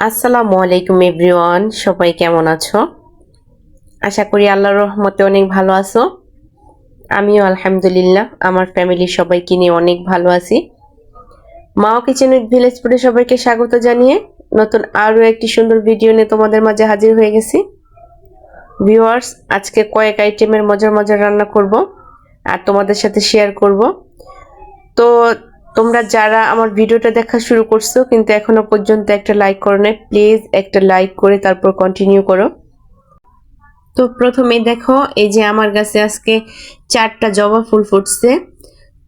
আসসালামু আলাইকুম, এভরিওয়ান। সবাই কেমন আছো? আশা করি আল্লাহর রহমতে অনেক ভালো আছো। আমিও আলহামদুলিল্লাহ, আমার ফ্যামিলির সবাইকে নিয়ে অনেক ভালো আছি। মাও কিচেন উইথ ভিলেজ সবাইকে স্বাগত জানিয়ে নতুন আরও একটি সুন্দর ভিডিও নিয়ে তোমাদের মাঝে হাজির হয়ে গেছি। ভিউয়ার্স, আজকে কয়েক আইটেমের মজার মজার রান্না করব আর তোমাদের সাথে শেয়ার করব। তো তোমরা যারা আমার ভিডিওটা দেখা শুরু করছ, কিন্তু এখনও পর্যন্ত একটা লাইক করো না প্লিজ একটা লাইক করে তারপর কন্টিনিউ করো। তো প্রথমে দেখো, এই যে আমার কাছে আজকে চারটা জবা ফুল ফুটছে।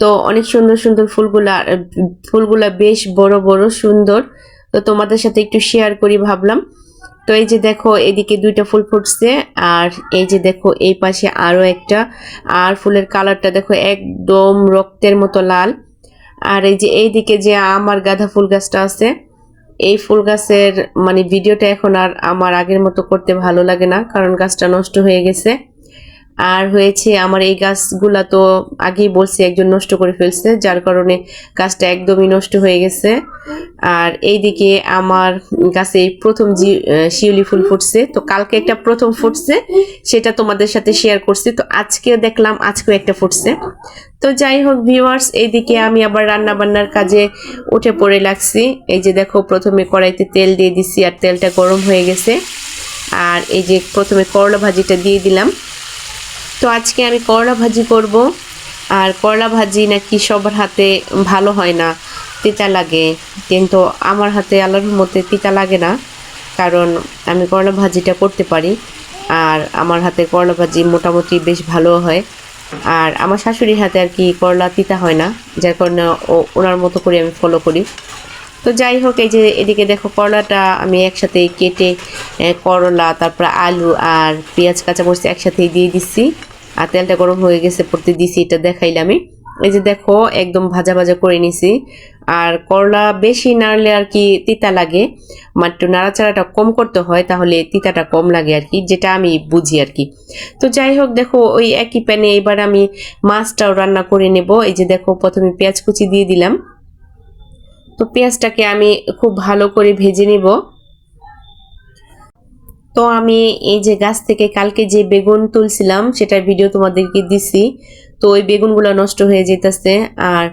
তো অনেক সুন্দর সুন্দর ফুলগুলা ফুলগুলা বেশ বড় বড়, সুন্দর। তো তোমাদের সাথে একটু শেয়ার করি ভাবলাম। তো এই যে দেখো, এদিকে দুইটা ফুল ফুটছে, আর এই যে দেখো, এই পাশে আরও একটা। আর ফুলের কালারটা দেখো, একদম রক্তের মতো লাল। আর এই যে এইদিকে যে আমার গাঁদা ফুল গাছটা আছে, এই ফুল গাছের মানে ভিডিওটা এখন আর আমার আগের মতো করতে ভালো লাগে না, কারণ গাছটা নষ্ট হয়ে গেছে। আর হয়েছে আমার এই গাছগুলা তো আগেই বলছি একজন নষ্ট করে ফেলছে, যার কারণে গাছটা একদমই নষ্ট হয়ে গেছে। আর এইদিকে আমার গাছে এই প্রথম জি শিউলি ফুল ফুটছে। তো কালকে একটা প্রথম ফুটছে, সেটা তোমাদের সাথে শেয়ার করছি। তো আজকেও দেখলাম, আজকেও একটা ফুটছে। তো যাই হোক ভিউয়ার্স এইদিকে আমি আবার রান্না বান্নার কাজে উঠে পড়ে লাগছি। এই যে দেখো, প্রথমে কড়াইতে তেল দিয়ে দিছি, আর তেলটা গরম হয়ে গেছে। আর এই যে প্রথমে করলা ভাজিটা দিয়ে দিলাম। তো আজকে আমি করলা ভাজি করব। আর করলা ভাজি নাকি সবার হাতে ভালো হয় না, তিতা লাগে। কিন্তু আমার হাতে আল্লাহর মতে তিতা লাগে না, কারণ আমি করলা ভাজিটা করতে পারি। আর আমার হাতে করলা ভাজি মোটামুটি বেশ ভালো হয়। আর আমার শাশুড়ির হাতে আর কি করলা তিতা হয় না, যার কারণে ওনার মতো করে আমি ফলো করি। তো যাই হোক, এই যে এদিকে দেখো করলাটা আমি একসাথে কেটে করলা, তারপর আলু আর পেঁয়াজ কাঁচা কাঁচামরিচ একসাথেই দিয়ে দিচ্ছি। আর তেলটা গরম হয়ে গেছে, পড়তে দিছি, এটা দেখাইলাম আমি এই যে দেখো, একদম ভাজা ভাজা করে নিছি। আর করলা বেশি নাড়লে আর কি তিতা লাগে মানে একটু নাড়াচাড়াটা কম করতে হয়, তাহলে তিতাটা কম লাগে আর কি, যেটা আমি বুঝি আর কি। তো যাই হোক, দেখো, ওই একই প্যানে এবার আমি মাছটাও রান্না করে নেব। এই যে দেখো, প্রথমে পেঁয়াজ কুচি দিয়ে দিলাম। তো পেঁয়াজটাকে আমি খুব ভালো করে ভেজে নিব। তো আমি এই যে গাছ থেকে কালকে যে বেগুন তুলছিলাম, সেটার ভিডিও তোমাদেরকে দিছি। তো ওই বেগুনগুলো নষ্ট হয়ে যেতেছে। আর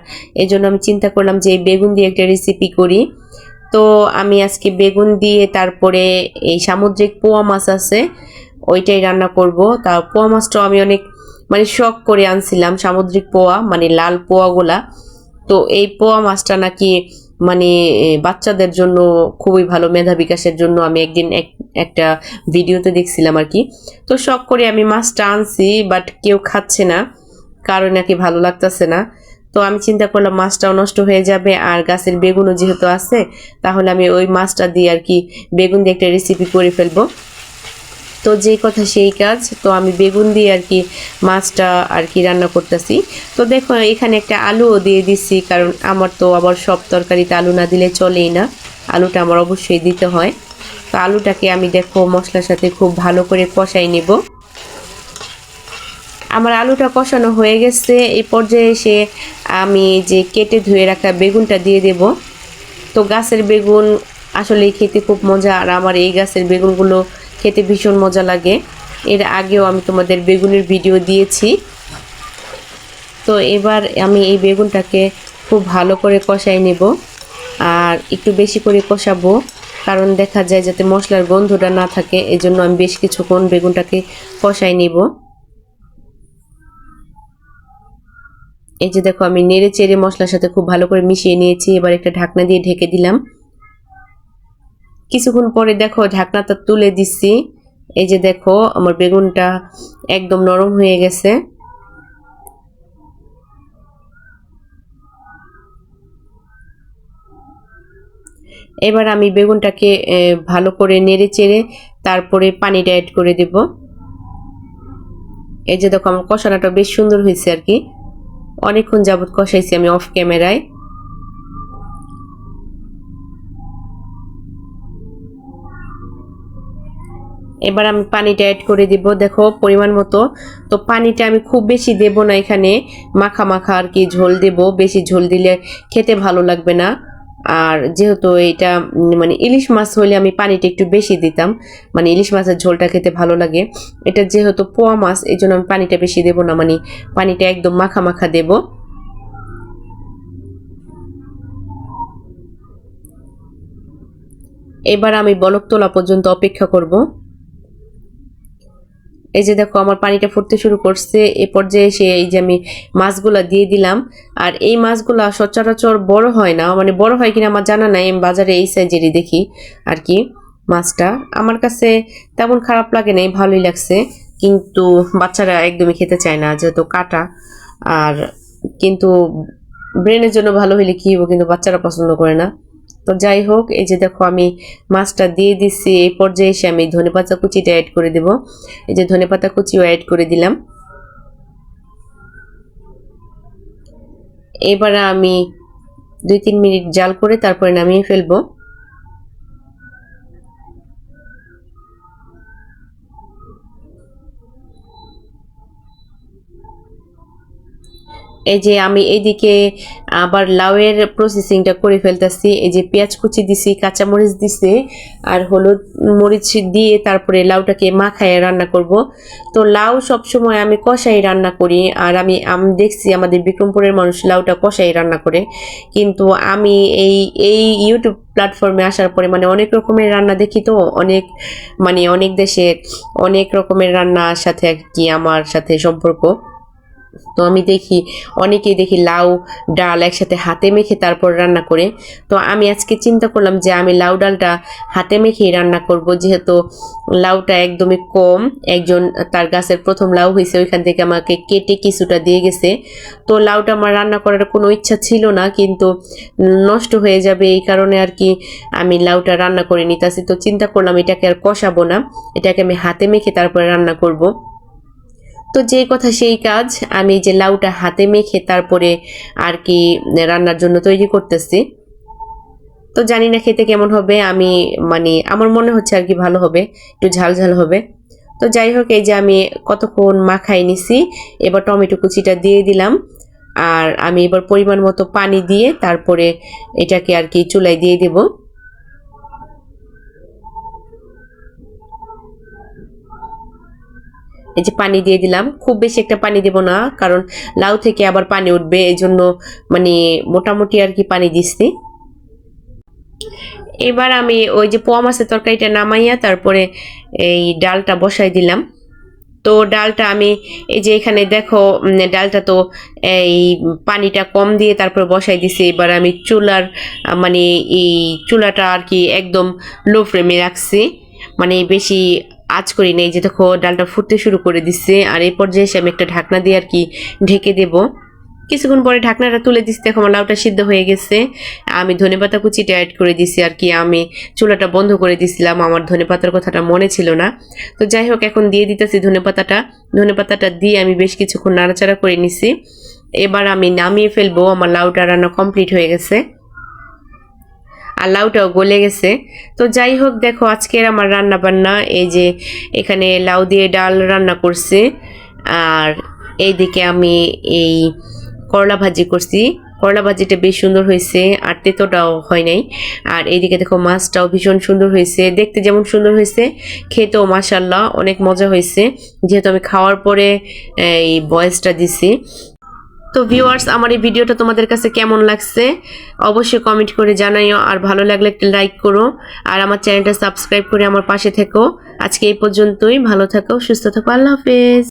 এই জন্য আমি চিন্তা করলাম যে বেগুন দিয়ে একটা রেসিপি করি। তো আমি আজকে বেগুন দিয়ে তারপরে এই সামুদ্রিক পোয়া মাছ আছে, ওইটাই রান্না করব। তা পোয়া মাছটাও আমি অনেক মানে শখ করে আনছিলাম, সামুদ্রিক পোয়া মানে লাল পোয়াগুলা। তো এই পোয়া মাছটা নাকি মানে বাচ্চাদের জন্য খুবই ভালো, মেধা বিকাশের জন্য আমি একদিন এক- একটা ভিডিওতে দেখছিলাম আর কি। তো শখ করে আমি মাছটা আনছি বাট কেউ খাচ্ছে না, কারও নাকি ভালো লাগতেছে না। তো আমি চিন্তা করলাম, মাছটাও নষ্ট হয়ে যাবে, আর গাছের বেগুনও যেহেতু আছে, তাহলে আমি ওই মাছটা দিয়ে আর কি, বেগুন দিয়ে একটা রেসিপি করে ফেলব। তো যেই কথা সেই কাজ, তো আমি বেগুন দিয়ে আর কি মাছটা আর কি রান্না করতেছি। তো দেখো, এখানে একটা আলুও দিয়ে দিচ্ছি কারণ আমার তো আবার সব তরকারিতে আলু না দিলে চলেই না। আলুটা আমার অবশ্যই দিতে হয়। তো আলুটাকে আমি দেখো মশলার সাথে খুব ভালো করে কষাই নেব। আমার আলুটা কষানো হয়ে গেছে এই পর্যায়ে এসে আমি যে কেটে ধুয়ে রাখা বেগুনটা দিয়ে দেব। তো গাছের বেগুন আসলে খেতে খুব মজা, আর আমার এই গাছের বেগুনগুলো খেতে ভীষণ মজা লাগে। এর আগেও আমি তোমাদের বেগুনের ভিডিও দিয়েছি। তো এবার আমি এই বেগুনটাকে খুব ভালো করে কষাই নেব। আর একটু বেশি করে কষাবো, কারণ দেখা যায় যাতে মশলার গন্ধটা না থাকে, এজন্য আমি বেশ কিছুক্ষণ বেগুনটাকে কষাই নিব। এই যে দেখো, আমি নেড়ে চেড়ে মশলার সাথে খুব ভালো করে মিশিয়ে নিয়েছি। এবার একটা ঢাকনা দিয়ে ঢেকে দিলাম। কিছুক্ষণ পরে দেখো ঢাকনাটা তুলে দিচ্ছি। এই যে দেখো, আমার বেগুনটা একদম নরম হয়ে গেছে। এবার আমি বেগুনটাকে ভালো করে নেড়ে চেড়ে তারপরে পানিটা অ্যাড করে দেব। এই যে দেখো, আমার কষানোটা বেশ সুন্দর হয়েছে আর কি। অনেকক্ষণ যাবত কষাইছি আমি অফ ক্যামেরায় এবার আমি পানিটা অ্যাড করে দিব। দেখো, পরিমাণ মতো। তো পানিটা আমি খুব বেশি দেব না এখানে। মাখা মাখা আর কি ঝোল দেব। বেশি ঝোল দিলে খেতে ভালো লাগবে না। আর যেহেতু এটা মানে ইলিশ মাছ হলে আমি পানিটা একটু বেশি দিতাম। মানে ইলিশ মাছের ঝোলটা খেতে ভালো লাগে। এটা যেহেতু পোয়া মাছ এই জন্য আমি পানিটা বেশি দেবো না। মানে পানিটা একদম মাখা মাখা দেবো। এবার আমি বলক তোলা পর্যন্ত অপেক্ষা করব। এই যে দেখো, আমার পানিটা ফুটতে শুরু করছে। এ পর্যায়ে এসে এই যে আমি মাছগুলা দিয়ে দিলাম। আর এই মাছগুলা সচরাচর বড় হয় না মানে বড় হয় কিনা আমার জানা নাই। আমি বাজারে এই সাইজেরই দেখি আর কি মাছটা। আমার কাছে তেমন খারাপ লাগে নাই, ভালোই লাগছে। কিন্তু বাচ্চারা একদমই খেতে চায় না, যেহেতু কাটা। আর কিন্তু ব্রেনের জন্য ভালো হইলে কি হব কিন্তু বাচ্চারা পছন্দ করে না। তো যাই হোক, এই যে দেখো আমি মাছটা দিয়ে দিচ্ছি, এই পর্যায়ে এসে আমি ধনে পাতা কুচিটা অ্যাড করে দেব। এই যে ধনে পাতা কুচিও অ্যাড করে দিলাম। এবারে আমি দুই তিন মিনিট জাল করে তারপরে নামিয়ে ফেলব। এই যে আমি এইদিকে আবার লাউয়ের প্রসেসিংটা করে ফেলতেছি। এই যে পেঁয়াজ কুচি দিছি, কাঁচামরিচ দিছি, আর হলুদ মরিচ দিয়ে তারপরে লাউটাকে মাখায় রান্না করব। তো লাউ সবসময় আমি কষাই রান্না করি, আর আমি আমি দেখছি আমাদের বিক্রমপুরের মানুষ লাউটা কষাই রান্না করে। কিন্তু আমি এই এই ইউটিউব প্ল্যাটফর্মে আসার পরে মানে অনেক রকমের রান্না দেখি তো, অনেক মানে অনেক দেশের অনেক রকমের রান্নার সাথে আর কি আমার সাথে সম্পর্ক। তো আমি দেখি, অনেকেই দেখি লাউ, ডাল একসাথে হাতে মেখে তারপর রান্না করে। তো আমি আজকে চিন্তা করলাম যে আমি লাউ ডালটা হাতে মেখেই রান্না করব, যেহেতু লাউটা একদমই কম। একজন তার গাছের প্রথম লাউ হয়েছে, ওইখান থেকে আমাকে কেটে কিছুটা দিয়ে গেছে। তো লাউটা আমার রান্না করার কোনো ইচ্ছা ছিল না, কিন্তু নষ্ট হয়ে যাবে এই কারণে আর কি আমি লাউটা রান্না করে নিতেছি। তো চিন্তা করলাম এটাকে আর কষাবো না, এটাকে আমি হাতে মেখে তারপরে রান্না করব। তো যে কথা সেই কাজ আমি যে লাউটা হাতে মেখে তারপরে আর কি রান্নার জন্য তৈরি করতেছি। তো জানি না খেতে কেমন হবে, আমি মানে আমার মনে হচ্ছে আর কি ভালো হবে, একটু ঝাল ঝাল হবে। তো যাই হোক, এই যে আমি কতক্ষণ মাখাই নিছি, এবার টমেটো কুচিটা দিয়ে দিলাম। আর আমি এবার পরিমাণ মতো পানি দিয়ে তারপরে এটাকে আর কি চুলায় দিয়ে দেবো। এই যে পানি দিয়ে দিলাম। খুব বেশি একটা পানি দেব না, কারণ লাউ থেকে আবার পানি উঠবে এই জন্য মানে মোটামুটি আর কি পানি দিচ্ছি। এবার আমি ওই যে পোয়া মাছের তরকারিটা নামাইয়া তারপরে এই ডালটা বসাই দিলাম। তো ডালটা আমি, এই যে এখানে দেখো ডালটা তো এই পানিটা কম দিয়ে তারপর বসাই দিছি। এবার আমি চুলার মানে এই চুলাটা আর কি একদম লো ফ্লেমে রাখছি। মানে বেশি আঁচ করি নেই, যে দেখো ডালটা ফুটতে শুরু করে দিচ্ছে আর এই পর্যায়ে এসে আমি একটা ঢাকনা দিয়ে আর কি ঢেকে দেব। কিছুক্ষণ পরে ঢাকনাটা তুলে দিচ্ছি দেখো আমার লাউটা সিদ্ধ হয়ে গেছে। আমি ধনেপাতা কুচিটা অ্যাড করে দিছি আর কি, আমি চুলাটা বন্ধ করে দিছিলাম, আমার ধনেপাতার কথাটা মনে ছিল না। তো যাই হোক, এখন দিয়ে দিতেছি ধনেপাতাটা ধনেপাতাটা দিয়ে আমি বেশ কিছুক্ষণ নাড়াচাড়া করে নিছি। এবার আমি নামিয়ে ফেলব, আমার লাউটা রান্না কমপ্লিট হয়ে গেছে। আর লাউটাও গলে গেছে। তো যাই হোক, দেখো, আজকের আমার রান্না বান্না এই যে এখানে লাউ দিয়ে ডাল রান্না করছি, আর এইদিকে আমি এই করলা ভাজি করছি। করলা ভাজিটা বেশ সুন্দর হয়েছে, আর তেতোটাও হয় নাই। আর এইদিকে দেখো, মাছটাও ভীষণ সুন্দর হয়েছে, দেখতে যেমন সুন্দর হয়েছে, খেতেও মাসাল্লাহ অনেক মজা হয়েছে। যেহেতু আমি খাওয়ার পরে, এই বয়েসটা দিছি তো ভিউয়ার্স আমার এই ভিডিওটা তোমাদের কাছে কেমন লাগছে? অবশ্যই কমেন্ট করে জানাইও, আর ভালো লাগলে একটা লাইক করো, আর আমার চ্যানেলটা সাবস্ক্রাইব করে আমার পাশে থেকো। আজকে এই পর্যন্তই, ভালো থাকো, সুস্থ থাকো, আল্লাহ হাফেজ।